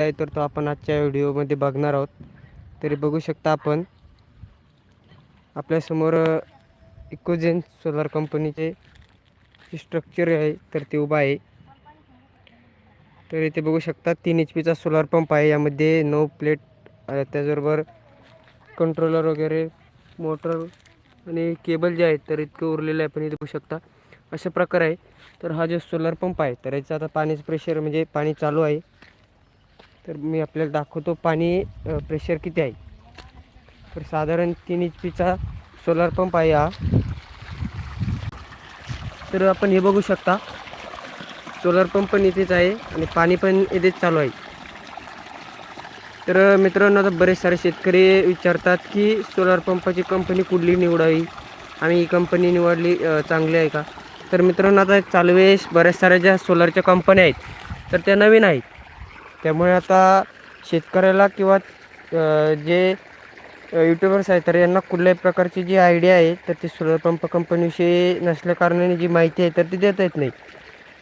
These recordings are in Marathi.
आहे तर तो आपण आजच्या व्हिडिओमध्ये बघणार आहोत. तरी बघू शकता आपण आपल्यासमोर इकोजेन सोलार कंपनीचे स्ट्रक्चर आहे तर ते उभं आहे. तर इथे बघू शकता तीन एच पीचा सोलार पंप आहे. यामध्ये नऊ प्लेट त्याचबरोबर कंट्रोलर वगैरे मोटर आणि केबल जे आहेत तर इतकं उरलेलं आहे पण इथे बघू शकता. अशा प्रकार आहे. तर हा जो सोलार पंप आहे तर याचा आता पाण्याचं प्रेशर म्हणजे पाणी चालू आहे. तर मी आपल्याला दाखवतो पाणी प्रेशर किती आहे. तर साधारण तीन एच पीचा सोलार पंप आहे हा. तर आपण हे बघू शकता सोलार पंप पण इथेच आहे आणि पाणी पण इथेच चालू आहे. तर मित्रांनो आता बरेच सारे शेतकरी विचारतात की सोलार पंपाची कंपनी कुठली निवडावी? आम्ही ही कंपनी निवडली चांगली आहे का? तर मित्रांनो आता चालू वेळेस बऱ्याच साऱ्या ज्या सोलारच्या कंपन्या आहेत तर त्या नवीन आहेत. त्यामुळे आता शेतकऱ्याला किंवा जे यूट्यूबर्स आहेत तर यांना कुठल्याही प्रकारची जी आयडिया आहे तर ती सोलर पंप कंपनीविषयी नसल्या कारणाने जी माहिती आहे तर ती देता येत नाही.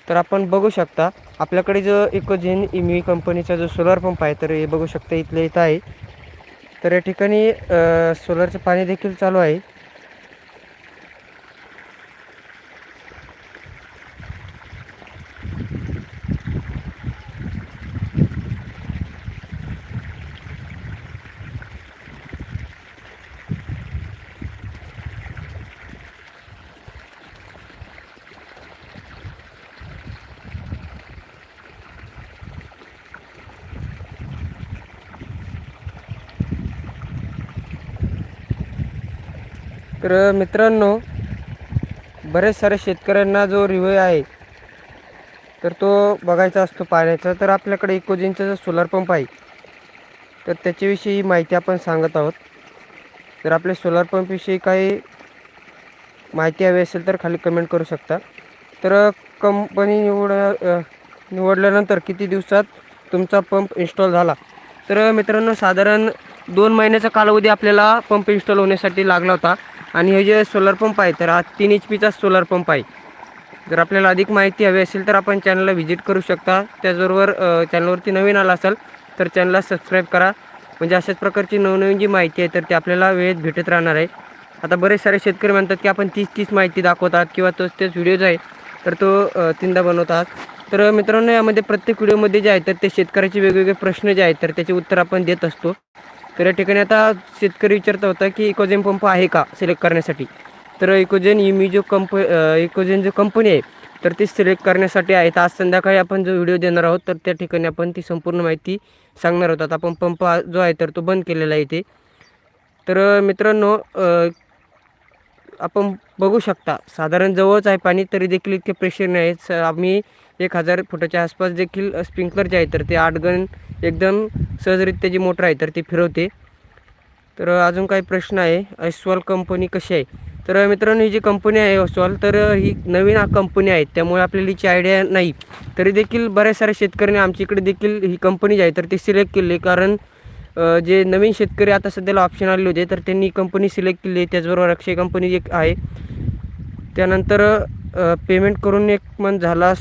तर आपण बघू शकता आपल्याकडे जो इकोजेन इमी कंपनीचा जो सोलर पंप आहे तर हे बघू शकता इथल्या इथं आहे. तर या ठिकाणी सोलरचं पाणी देखील चालू आहे. तर मित्रांनो बरेच साऱ्या शेतकऱ्यांना जो रिव्ह्यू आहे तर तो बघायचा असतो पाण्याचा तर आपल्याकडे इकोजिनचा जो सोलार पंप आहे तर त्याच्याविषयी माहिती आपण सांगत आहोत. जर आपल्या सोलार पंपविषयी काही माहिती हवी असेल तर खाली कमेंट करू शकता. तर कंपनी निवड निवडल्यानंतर किती दिवसात तुमचा पंप इन्स्टॉल झाला? तर मित्रांनो साधारण दोन महिन्याचा कालावधी आपल्याला पंप इन्स्टॉल होण्यासाठी लागला होता. आणि हे जे सोलर पंप आहे तर हा तीन एच पीचा सोलर पंप आहे. जर आपल्याला अधिक माहिती हवी असेल तर आपण चॅनलला व्हिजिट करू शकता. त्याचबरोबर चॅनलवरती नवीन आला असाल तर चॅनलला सबस्क्राईब करा. म्हणजे अशाच प्रकारची नवनवीन जी माहिती आहे तर ती आपल्याला वेळेत भेटत राहणार आहे. आता बरेच सारे शेतकरी म्हणतात की आपण तीच तीच माहिती दाखवतात किंवा तोच तेच व्हिडिओज आहे तर तो तीनदा बनवतात तर मित्रांनो यामध्ये प्रत्येक व्हिडिओमध्ये जे आहे तर ते शेतकऱ्याचे वेगवेगळे प्रश्न जे आहेत तर त्याचे उत्तर आपण देत असतो. तर या ठिकाणी आता शेतकरी विचारता होता की इकोजेन पंप आहे का सिलेक्ट करण्यासाठी? तर इकोजेन इमी जो कंप इकोजेन जो कंपनी आहे तर ती सिलेक्ट करण्यासाठी आहे. तर आज संध्याकाळी आपण जो व्हिडिओ देणार आहोत तर त्या ठिकाणी आपण ती संपूर्ण माहिती सांगणार आहोत. आता आपण पंप जो आहे तर तो बंद केलेला आहे इथे. तर मित्रांनो आपण बघू शकता साधारण जवळच आहे पाणी तरी देखील इतके प्रेशर नाही आहेत. आम्ही एक हजार फुटाच्या आसपास देखील स्प्रिंकलर जे आहे तर ते आठ गण एकदम सहजरित्या जी मोटर आहे तर ती फिरवते. तर अजून काही प्रश्न आहे अस्वल कंपनी कशी आहे? तर मित्रांनो ही जी कंपनी आहे अस्वल तर ही नवीन कंपनी आहे त्यामुळे आपल्याला हिची आयडिया नाही. तरी देखील बऱ्याच साऱ्या शेतकऱ्यांनी आमच्या इकडे देखील ही कंपनी जी आहे तर ती सिलेक्ट केली कारण जे नवीन शेतकरी आता सध्याला ऑप्शन आले होते तर त्यांनी कंपनी सिलेक्ट केली आहे. त्याचबरोबर अक्षय कंपनी एक आहे. त्यानंतर पेमेंट करून एक मंथ झाला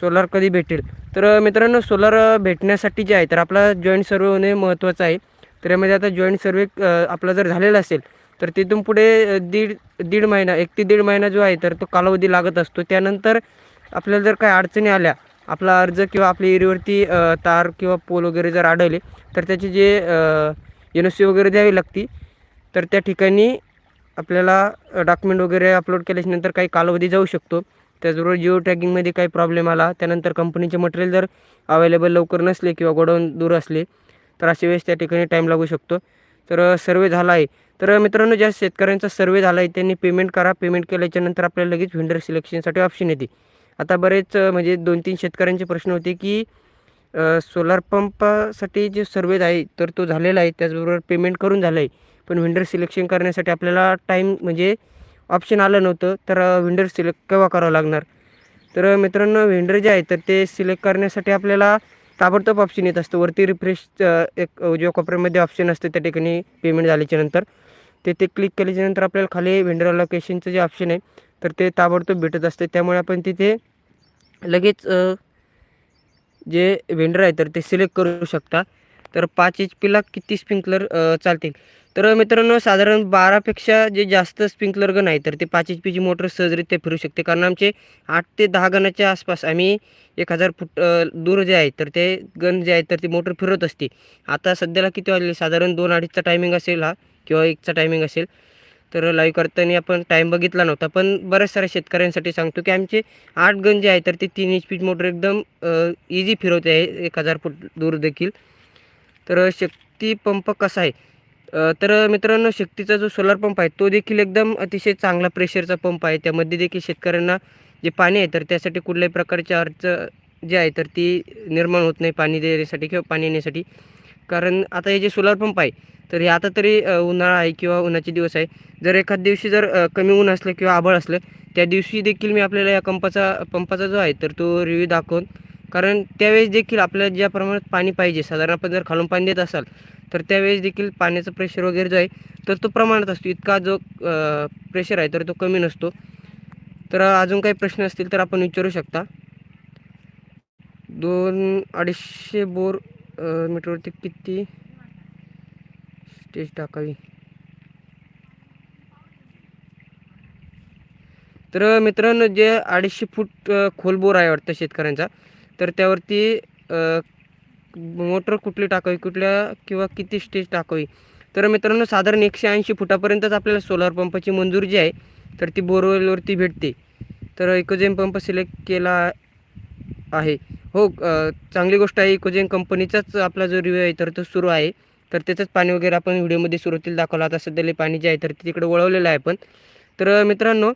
सोलार कधी भेटेल? तर मित्रांनो सोलार भेटण्यासाठी जे आहे तर आपला जॉईंट सर्वे होणे महत्त्वाचं आहे. तर यामध्ये आता जॉईंट सर्वे आपला जर झालेला असेल तर तिथून पुढे दीड दीड महिना एक ते दीड महिना जो आहे तर तो कालावधी लागत असतो. त्यानंतर आपल्याला जर काही अडचणी आल्या आपला अर्ज किंवा आपल्या एरीवरती तार किंवा पोल वगैरे जर आढळले तर त्याची जे एन ओ सी वगैरे द्यावी लागती. तर त्या ठिकाणी आपल्याला डॉक्युमेंट वगैरे अपलोड केल्याच्यानंतर काही कालावधी जाऊ शकतो. त्याचबरोबर जिओ टॅगिंगमध्ये काही प्रॉब्लेम आला त्यानंतर कंपनीचे मटेरियल जर अवेलेबल लवकर नसले किंवा गोडाऊन दूर असले तर अशा वेळेस त्या ठिकाणी टाईम लागू शकतो. तर सर्वे झाला आहे तर मित्रांनो ज्या शेतकऱ्यांचा सर्वे झाला आहे त्यांनी पेमेंट करा. पेमेंट केल्याच्यानंतर आपल्याला लगेच व्हेंडर सिलेक्शनसाठी ऑप्शन येते. आता बरेच म्हणजे दोन तीन शेतकऱ्यांचे प्रश्न होते की सोलार पंपासाठी जे सर्वे आहे तर तो झालेला आहे. त्याचबरोबर पेमेंट करून झालं आहे पण विंडर सिलेक्शन करण्यासाठी आपल्याला टाईम म्हणजे ऑप्शन आलं नव्हतं. तर विंडर सिलेक्ट केव्हा करावं लागणार? तर मित्रांनो विंडर जे आहे तर ते सिलेक्ट करण्यासाठी आपल्याला ताबडतोब ऑप्शन येत असतं. वरती रिफ्रेश एक उजव्या कोपऱ्यामध्ये ऑप्शन असतं. त्या ठिकाणी पेमेंट झाल्याच्यानंतर. ते ते क्लिक केल्याच्यानंतर आपल्याला खाली विंडर लोकेशनचं जे ऑप्शन आहे तर ते ताबडतोब भेटत असते. त्यामुळे आपण तिथे लगेच जे वेंडर आहे तर ते सिलेक्ट करू शकता. तर पाच एच पीला किती स्प्रिंकलर चालतील? तर मित्रांनो साधारण बारापेक्षा जे जास्त स्प्रिंकलर गण आहे तर ते पाच एच पीची मोटर सहजरित्या फिरू शकते. कारण आमचे आठ ते दहा गणाच्या आसपास आम्ही एक हजार फूट दूर जे आहे तर ते गण जे आहे तर ती मोटर फिरत असते. आता सध्याला किती वाजले? साधारण दोन अडीचचा टायमिंग असेल हा किंवा एकचा टायमिंग असेल. तर लाईव्ह करताना आपण टाईम बघितला नव्हता पण बऱ्याच साऱ्या शेतकऱ्यांसाठी सांगतो की आमचे आठ गण जे आहे तर ते तीन एच पीची मोटर एकदम इझी फिरवते आहे एक हजार फूट दूर देखील. तर शक्ती पंप कसा आहे? तर मित्रांनो शक्तीचा जो सोलार पंप आहे तो देखील एकदम अतिशय चांगला प्रेशरचा पंप आहे. त्यामध्ये देखील शेतकऱ्यांना जे पाणी आहे तर त्यासाठी कुठल्याही प्रकारची अडचण जे आहे तर ती निर्माण होत नाही पाणी देण्यासाठी किंवा पाणी येण्यासाठी. कारण आता हे जे सोलार पंप आहे तर हे आता तरी उन्हाळा आहे किंवा उन्हाचे दिवस आहे. जर एखाद दिवशी जर कमी ऊन असलं किंवा आभाळ असलं त्या दिवशी देखील मी आपल्याला या पंपाचा पंपाचा जो आहे तर तो रिव्ह्यू दाखवून कारण त्यावेळेस देखील आपल्याला ज्या प्रमाणात पाणी पाहिजे साधारण आपण जर खालून पाणी देत असाल तर त्यावेळेस देखील पाण्याचं प्रेशर वगैरे जो आहे तर तो प्रमाणात असतो. इतका जो प्रेशर आहे तर तो कमी नसतो. तर अजून काही प्रश्न असतील तर आपण विचारू शकता. दोन अडीचशे बोर मीटरवरती किती स्टेज टाकावी? तर मित्रांनो जे अडीचशे फूट खोल बोर आहे वाटतं शेतकऱ्यांचा तर त्यावरती मोटर कुठली टाकावी कुठल्या किंवा किती स्टेज टाकावी? तर मित्रांनो साधारण एकशे ऐंशी फुटापर्यंतच आपल्याला सोलार पंपाची मंजुरी जी आहे तर ती बोरवेलवरती भेटते. तर इकोजेन पंप सिलेक्ट केला आहे. हो चांगली गोष्ट आहे इकोजेन कंपनीचाच आपला जो रिव्ह्यू आहे तर तो सुरू आहे. तर त्याचंच पाणी वगैरे आपण व्हिडिओमध्ये सुरुवातीला दाखवला. आता सध्याला पाणी जे आहे तर ते तिकडे वळवलेलं आहे पण तर मित्रांनो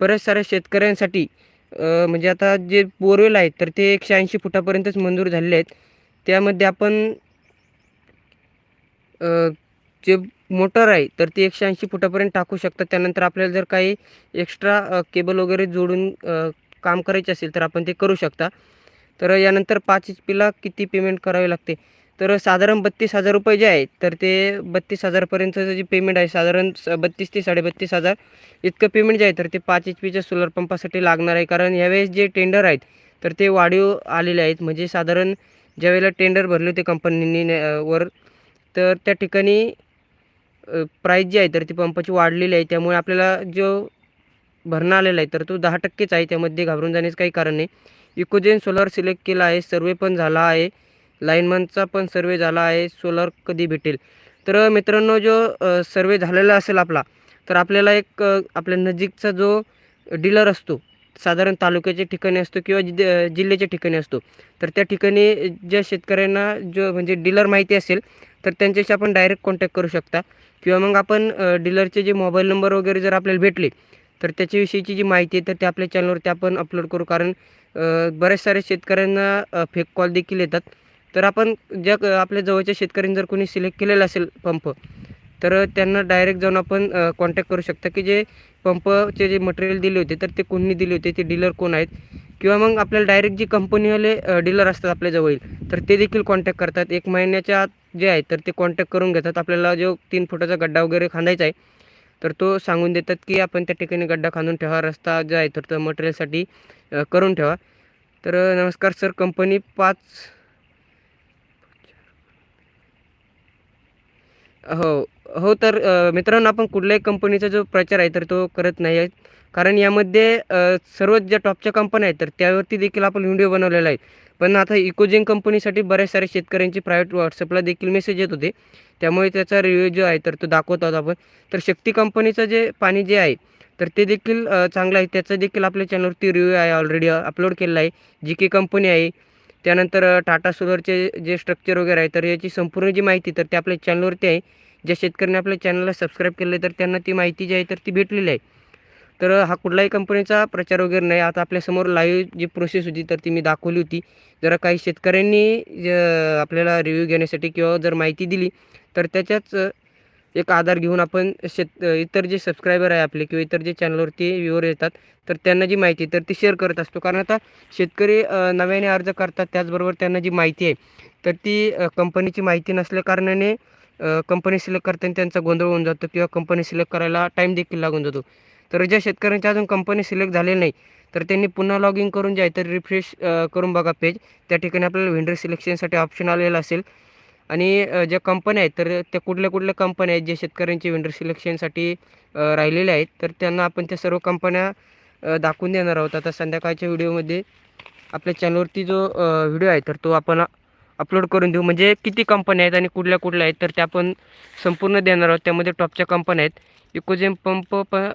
बऱ्याच साऱ्या शेतकऱ्यांसाठी म्हणजे आता जे बोरवेल आहेत तर ते एकशे ऐंशी फुटापर्यंतच मंजूर झालेले आहेत. त्यामध्ये आपण जे मोटर आहे तर ती एकशे ऐंशी फुटापर्यंत टाकू शकतात त्यानंतर आपल्याला जर काही एक्स्ट्रा केबल वगैरे जोडून काम करायचे असेल तर आपण ते करू शकता. तर यानंतर पाच एच पीला किती पेमेंट करावे लागते? तर साधारण बत्तीस हजार रुपये जे आहे तर ते बत्तीस हजारपर्यंतचं जे पेमेंट आहे साधारण स बत्तीस ते साडेबत्तीस हजार इतकं पेमेंट जे आहे तर ते पाच एच पीच्या सोलर पंपासाठी लागणार आहे. कारण यावेळेस जे टेंडर आहेत तर ते वाढीव आलेले आहेत. म्हणजे साधारण ज्यावेळेला टेंडर भरले होते कंपनीने न- वर तर त्या ठिकाणी प्राईस जी आहे तर ती पंपाची वाढलेली आहे. त्यामुळे आपल्याला जो भरणा आलेला आहे तर तो दहा टक्केच आहे. त्यामध्ये घाबरून जाण्याचं काही कारण नाही. इकोजेन सोलर सिलेक्ट केला आहे. सर्वे पण झाला आहे. लाईनमनचा पण सर्वे झाला आहे सोलर कधी भेटेल? तर मित्रांनो जो सर्वे झालेला असेल आपला तर आपल्याला एक आपल्या नजीकचा जो डीलर असतो साधारण तालुक्याच्या ठिकाणी असतो किंवा जिल्ह्याच्या ठिकाणी असतो तर त्या ठिकाणी ज्या शेतकऱ्यांना जो म्हणजे डीलर माहिती असेल तर त्यांच्याशी आपण डायरेक्ट कॉन्टॅक्ट करू शकता. किंवा मग आपण डीलरचे जे मोबाईल नंबर वगैरे जर आपल्याला भेटले तर त्याच्याविषयीची जी माहिती आहे तर ते आपल्या चॅनलवरती आपण अपलोड करू. कारण बऱ्याच साऱ्या शेतकऱ्यांना फेक कॉल देखील येतात. तर आपण ज्या क- आपल्या जवळच्या शेतकऱ्यांनी जर कोणी सिलेक्ट केलेला असेल पंप तर त्यांना डायरेक्ट जाऊन आपण कॉन्टॅक्ट करू शकता की जे पंपचे जे मटेरियल दिले होते तर ते कोणी दिले होते ते डीलर कोण आहेत? किंवा मग आपल्याला डायरेक्ट जी कंपनीवाले डीलर असतात आपल्या तर ते देखील कॉन्टॅक्ट करतात. एक महिन्याच्या आत जे आहे तर ते कॉन्टॅक्ट करून घेतात. आपल्याला जो तीन फुटाचा गड्डा वगैरे खांदायचा आहे तर तो सांगून देतात की आपण त्या ठिकाणी गड्डा खांदून ठेवा रस्ता जो आहे तर तो मटेरियलसाठी करून ठेवा. तर नमस्कार सर कंपनी पाच हो हो तर मित्रांनो आपण कुठल्याही कंपनीचा जो प्रचार आहे तर तो करत नाही आहे. कारण यामध्ये सर्वच ज्या टॉपच्या कंपन्या आहेत तर त्यावरती देखील आपण व्हिडिओ बनवलेला आहे. पण आता इकोजेन कंपनीसाठी बऱ्याच साऱ्या शेतकऱ्यांची प्रायव्हेट व्हॉट्सअपला देखील मेसेज येत होते. त्यामुळे त्याचा रिव्ह्यू जो आहे तर तो दाखवत आहोत आपण. तर शक्ती कंपनीचं जे पाणी जे आहे तर ते देखील चांगलं आहे. त्याचा देखील आपल्या चॅनलवरती रिव्ह्यू आहे ऑलरेडी अपलोड केलेला आहे. जी के कंपनी आहे. त्यानंतर टाटा सोलरचे जे स्ट्रक्चर वगैरे आहे तर याची संपूर्ण जी माहिती तर ते आपल्या चॅनलवरती आहे. ज्या शेतकऱ्यांनी आपल्या चॅनलला सबस्क्राईब केलं आहे तर त्यांना ती माहिती जी आहे तर ती भेटलेली आहे. तर हा कुठलाही कंपनीचा प्रचार वगैरे नाही. आता आपल्यासमोर लाईव्ह जी प्रोसेस होती तर ती मी दाखवली होती. जरा काही शेतकऱ्यांनी आपल्याला रिव्ह्यू घेण्यासाठी किंवा जर माहिती दिली तर त्याच्याच एक आधार घेऊन आपण शेत इतर जे सबस्क्रायबर आहे आपले किंवा इतर जे चॅनलवरती व्ह्यूवर येतात तर त्यांना जी माहिती तर ती शेअर करत असतो. कारण आता शेतकरी नव्याने अर्ज करतात त्याचबरोबर त्यांना जी माहिती आहे तर ती कंपनीची माहिती नसल्या कारणाने कंपनी सिलेक्ट करताना त्यांचा गोंधळ होऊन जातो किंवा कंपनी सिलेक्ट करायला टाईम देखील लागून जातो. तर ज्या शेतकऱ्यांची अजून कंपनी सिलेक्ट झालेली नाही तर त्यांनी पुन्हा लॉग इन करून जे आहे तर रिफ्रेश करून बघा पेज त्या ठिकाणी आपल्याला व्हेंडर सिलेक्शनसाठी ऑप्शन आलेला असेल. आणि ज्या कंपन्या आहेत तर त्या कुठल्या कुठल्या कंपन्या आहेत ज्या शेतकऱ्यांचे विंडर सिलेक्शनसाठी राहिलेल्या आहेत तर त्यांना आपण त्या सर्व कंपन्या दाखवून देणार आहोत. आता संध्याकाळच्या व्हिडिओमध्ये आपल्या चॅनलवरती जो व्हिडिओ आहे तर तो आपण अपलोड करून देऊ. म्हणजे किती कंपन्या आहेत आणि कुठल्या कुठल्या आहेत तर त्या आपण संपूर्ण देणार आहोत. त्यामध्ये टॉपच्या कंपन्या आहेत. इकोजेम पंप पण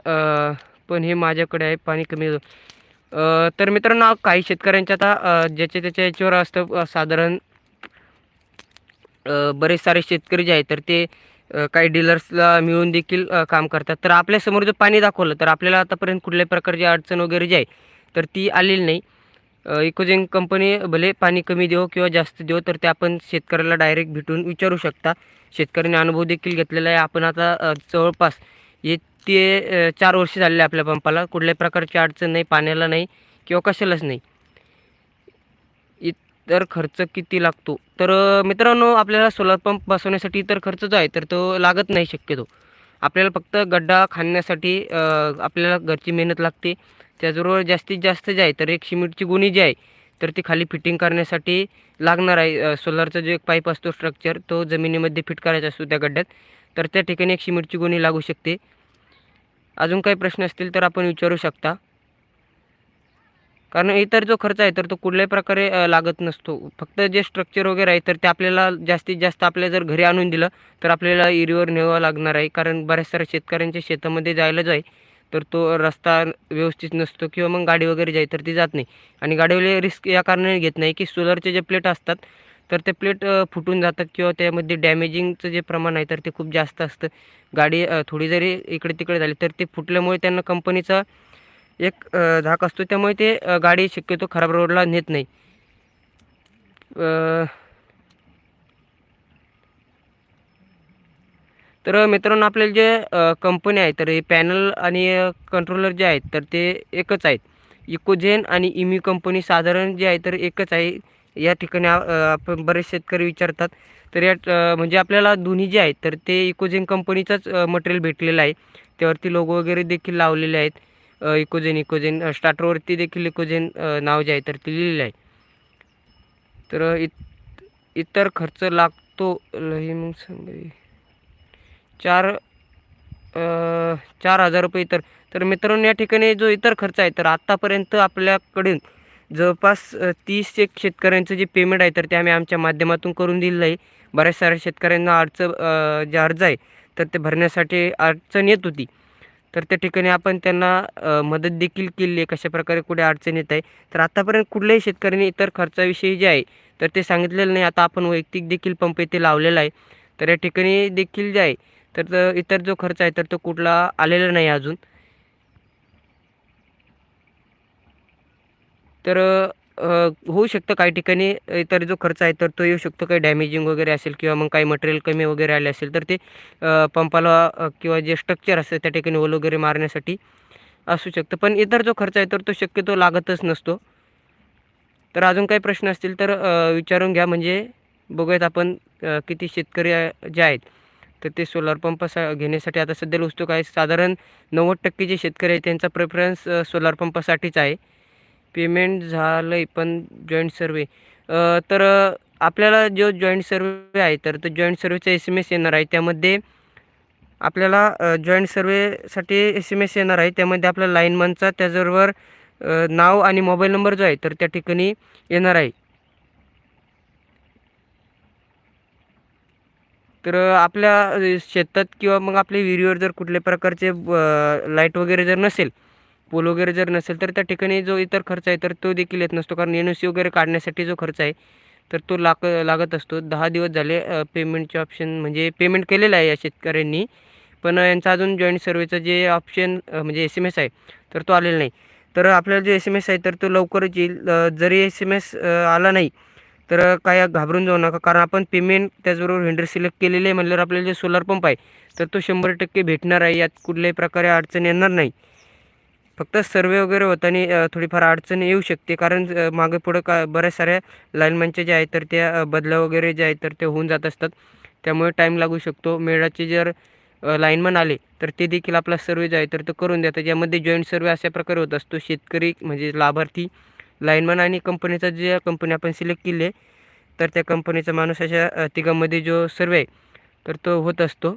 पण हे माझ्याकडे आहे पाणी कमी तर मित्रांनो काही शेतकऱ्यांच्या आता ज्याच्या त्याच्या याच्यावर असतं साधारण बरेच सारे शेतकरी जे आहेत तर ते काही डीलर्सला मिळून देखील काम करतात. तर आपल्यासमोर जर पाणी दाखवलं तर आपल्याला आतापर्यंत कुठल्याही प्रकारची अडचण वगैरे जी आहे तर ती आलेली नाही. इकोजेन कंपनी भले पाणी कमी देऊ किंवा जास्त देऊ तर ते आपण शेतकऱ्याला डायरेक्ट भेटून विचारू शकता. शेतकऱ्याने अनुभव देखील घेतलेला आहे. आपण आता जवळपास हे ते चार वर्ष झालेले आपल्या पंपाला. कुठल्याही प्रकारची अडचण नाही पाण्याला नाही किंवा कशालाच नाही. तर खर्च किती लागतो? तर मित्रांनो आपल्याला सोलार पंप बसवण्यासाठी इतर खर्च जो आहे तर तो लागत नाही शक्यतो. आपल्याला फक्त गड्डा खाणण्यासाठी आपल्याला घरची मेहनत लागते. त्याचबरोबर जास्तीत जास्त जे आहे तर एक सिमेंटची गुणी जी आहे तर ती खाली फिटिंग करण्यासाठी लागणार आहे. सोलरचा सोलारचा जो एक पाईप असतो स्ट्रक्चर तो जमिनीमध्ये फिट करायचा असतो त्या गड्ड्यात. तर त्या ठिकाणी एक सिमेंटची गुणी लागू शकते. अजून काही प्रश्न असतील तर आपण विचारू शकता. कारण इतर जो खर्च आहे तर तो कुठल्याही प्रकारे लागत नसतो. फक्त जे स्ट्रक्चर वगैरे आहे तर ते आपल्याला जास्तीत जास्त आपल्या जर घरी आणून दिलं तर आपल्याला इरीवर न्यावं लागणार आहे. कारण बऱ्याच साऱ्या शेतकऱ्यांच्या शेतामध्ये जायला आहे तर तो रस्ता व्यवस्थित नसतो किंवा मग गाडी वगैरे जाई तर ती जात नाही. आणि गाडीवाले रिस्क या कारणाने घेत नाही की सोलरचे जे प्लेट असतात तर ते प्लेट फुटून जातात किंवा त्यामध्ये डॅमेजिंगचं जे प्रमाण आहे तर ते खूप जास्त असतं. गाडी थोडी जरी इकडे तिकडे झाली तर ते फुटल्यामुळे त्यांना कंपनीचा एक झाक धाक असतो. त्यामुळे ते गाडी शक्यतो खराब रोडला नेत नाही. तर मित्रांनो आपल्याला जे कंपनी आहे तर हे पॅनल आणि कंट्रोलर जे आहेत तर ते एकच आहेत. इकोजेन आणि इमी कंपनी साधारण जे आहे तर एकच आहे. या ठिकाणी आपण बरेच शेतकरी विचारतात. तर या म्हणजे आपल्याला दोन्ही जे आहेत तर ते इकोजेन कंपनीचंच मटेरियल भेटलेलं आहे. त्यावरती लोगो वगैरे देखील लावलेले आहेत. इकोजेन इकोजेन स्टार्टरवरती देखील इकोजेन नाव जे आहे तर ते लिहिलेलं आहे. तर इत इतर खर्च लागतो लई मग सांगा चार चार हजार रुपये इतर. तर मित्रांनो या ठिकाणी जो इतर खर्च आहे तर आत्तापर्यंत आपल्याकडून जवळपास तीस एक शेतकऱ्यांचं जे पेमेंट आहे तर ते आम्ही आमच्या माध्यमातून करून दिलेलं आहे. बऱ्याच साऱ्या शेतकऱ्यांना अडचण जे अर्ज आहे तर ते भरण्यासाठी अडचण येत होती. तर त्या ठिकाणी आपण त्यांना मदत देखील केली आहे कशाप्रकारे कुठे अडचण येत आहे. तर आतापर्यंत कुठल्याही शेतकऱ्यांनी इतर खर्चाविषयी जे आहे तर ते सांगितलेलं नाही. आता आपण वैयक्तिक देखील पंप येथे लावलेला आहे. तर या ठिकाणी देखील जे आहे तर इतर जो खर्च आहे तर तो कुठला आलेला नाही अजून. तर होऊ शकतं काही ठिकाणी इतर जो खर्च आहे तर तो येऊ शकतो. काही डॅमेजिंग वगैरे असेल किंवा मग काही मटेरियल कमी वगैरे आले असेल तर ते पंपाला किंवा जे स्ट्रक्चर असतं त्या ठिकाणी ओल वगैरे मारण्यासाठी असू शकतं. पण इतर जो खर्च आहे तर तो शक्यतो लागतच नसतो. तर अजून काही प्रश्न असतील तर विचारून घ्या. म्हणजे बघूयात आपण किती शेतकरी जे आहेत तर ते सोलार पंप सा घेण्यासाठी आता सध्याला उत्सुक आहे. साधारण नव्वद टक्के जे शेतकरी आहेत त्यांचा प्रेफरन्स सोलार पंपासाठीच आहे. पेमेंट झालं आहे पण जॉईंट सर्वे तर आपल्याला जो जॉईंट सर्वे आहे तर तो जॉईंट सर्वेचा एस एम एस येणार आहे. त्यामध्ये आपल्याला जॉईंट सर्वेसाठी एस एम एस येणार आहे. त्यामध्ये आपला लाईनमनचा त्याचबरोबर नाव आणि मोबाईल नंबर जो आहे तर त्या ठिकाणी येणार आहे. तर आपल्या शेतात किंवा मग आपल्या विहिरीवर जर कुठल्या प्रकारचे लाइट वगैरे जर नसेल पोल वगैरे जर नसेल तर त्या ठिकाणी जो इतर खर्च आहे तर तो देखील येत नसतो. कारण एन ओ सी वगैरे काढण्यासाठी जो खर्च आहे तर तो लाग लागत असतो. दहा दिवस झाले पेमेंटचे ऑप्शन म्हणजे पेमेंट केलेलं आहे या शेतकऱ्यांनी. पण यांचा अजून जॉईंट सर्वेचं जे ऑप्शन म्हणजे एस एम एस आहे तर तो आलेला नाही. तर आपल्याला जो एस एम एस आहे तर तो लवकरच येईल. जरी एस एम एस आला नाही तर काय घाबरून जाऊ नका. कारण आपण पेमेंट त्याचबरोबर हेंडर सिलेक्ट केलेले आहे म्हणल्यावर आपल्याला जे सोलार पंप आहे तर तो शंभर टक्के भेटणार आहे. यात कुठल्याही प्रकारे अडचण येणार नाही. फक्त सर्वे वगैरे होताना थोडीफार अडचण येऊ शकते. कारण मागे पुढं का बऱ्याच साऱ्या लाईनमॅनच्या ज्या आहेत तर त्या बदल्या वगैरे ज्या आहेत तर ते होऊन जात असतात. त्यामुळे टाईम लागू शकतो. मेळाचे जर लाईनमन आले तर ते देखील आपला सर्वे जो आहे तर तो करून देतात. यामध्ये जॉईंट सर्वे अशा प्रकारे होत असतो. शेतकरी म्हणजे लाभार्थी लाईनमन आणि कंपनीचा जे कंपनी आपण सिलेक्ट केली आहे तर त्या कंपनीचा माणूस अशा तिघांमध्ये जो सर्वे आहे तर तो होत असतो.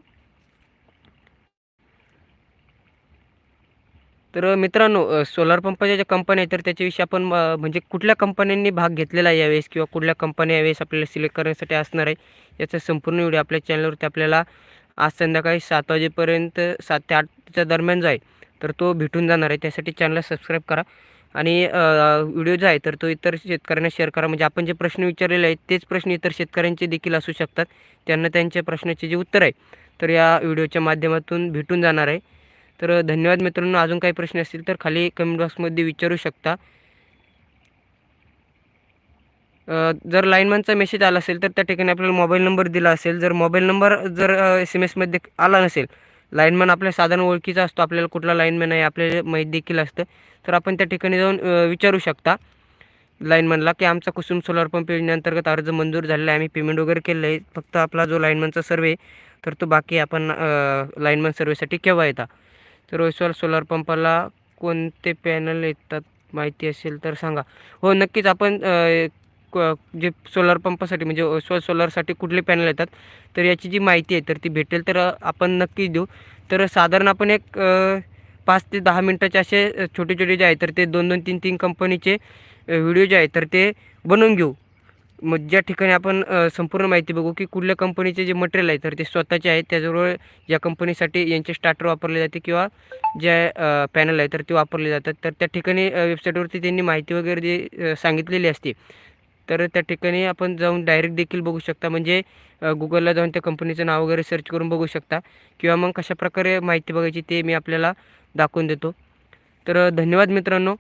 तर मित्रांनो सोलार पंपाच्या ज्या कंपन्या आहेत तर त्याच्याविषयी आपण म्हणजे कुठल्या कंपन्यांनी भाग घेतलेला आहे यावेळेस किंवा कुठल्या कंपन्या यावेळेस आपल्याला सिलेक्ट करण्यासाठी असणार आहे याचा संपूर्ण व्हिडिओ आपल्या चॅनलवरती आपल्याला आज संध्याकाळी सात वाजेपर्यंत सात ते आठच्या दरम्यान जो आहे तर तो भेटून जाणार आहे त्यासाठी चॅनलला सबस्क्राईब करा. आणि व्हिडिओ जो आहे तर तो इतर शेतकऱ्यांना शेअर करा. म्हणजे आपण जे प्रश्न विचारलेले आहेत तेच प्रश्न इतर शेतकऱ्यांचे देखील असू शकतात. त्यांना त्यांच्या प्रश्नाचे जे उत्तर आहे तर या व्हिडिओच्या माध्यमातून भेटून जाणार आहे. तर धन्यवाद मित्रांनो. अजून काही प्रश्न असतील तर खाली कमेंट बॉक्समध्ये विचारू शकता. जर लाईनमॅनचा मेसेज आला असेल तर त्या ठिकाणी आपल्याला मोबाईल नंबर दिला असेल. जर मोबाईल नंबर जर एस एम एसमध्ये आला नसेल लाईनमॅन आपल्या साधारण ओळखीचा असतो. आपल्याला कुठला लाईनमॅन आहे आपल्याला माहीत देखील असतं. तर आपण त्या ठिकाणी जाऊन विचारू शकता लाईनमॅनला की आमचा कुसुम सोलार पंप योजनेअंतर्गत अर्ज मंजूर झालेला आहे. आम्ही पेमेंट वगैरे केलं आहे. फक्त आपला जो लाईनमॅनचा सर्वे तर तो बाकी आपण लाईनमॅन सर्वेसाठी केव्हा येता? तर वैश्वाल सोलार पंपाला कोणते पॅनल येतात माहिती असेल तर सांगा. हो नक्कीच आपण क- जे सोलार पंपासाठी म्हणजे वैश्वाल सोलारसाठी कुठले पॅनल येतात तर याची जी माहिती आहे तर ती भेटेल तर आपण नक्कीच देऊ. तर साधारण आपण एक पाच ते दहा मिनटाचे असे छोटे छोटे जे आहे तर ते दोन दोन तीन तीन कंपनीचे व्हिडिओ जे आहे तर ते बनवून घेऊ. मग ज्या ठिकाणी आपण संपूर्ण माहिती बघू की कुठल्या कंपनीचे जे मटेरियल आहे तर ते स्वतःचे आहे त्याचबरोबर या कंपनीसाठी यांचे स्टार्टर वापरले जाते किंवा ज्या पॅनल आहे तर ते वापरले जातात. तर त्या ठिकाणी वेबसाईटवरती त्यांनी माहिती वगैरे जे सांगितलेली असते तर त्या ठिकाणी आपण जाऊन डायरेक्ट देखील बघू शकता. म्हणजे गुगलला जाऊन त्या कंपनीचं नाव वगैरे सर्च करून बघू शकता. किंवा मग कशाप्रकारे माहिती बघायची ते मी आपल्याला दाखवून देतो. तर धन्यवाद मित्रांनो.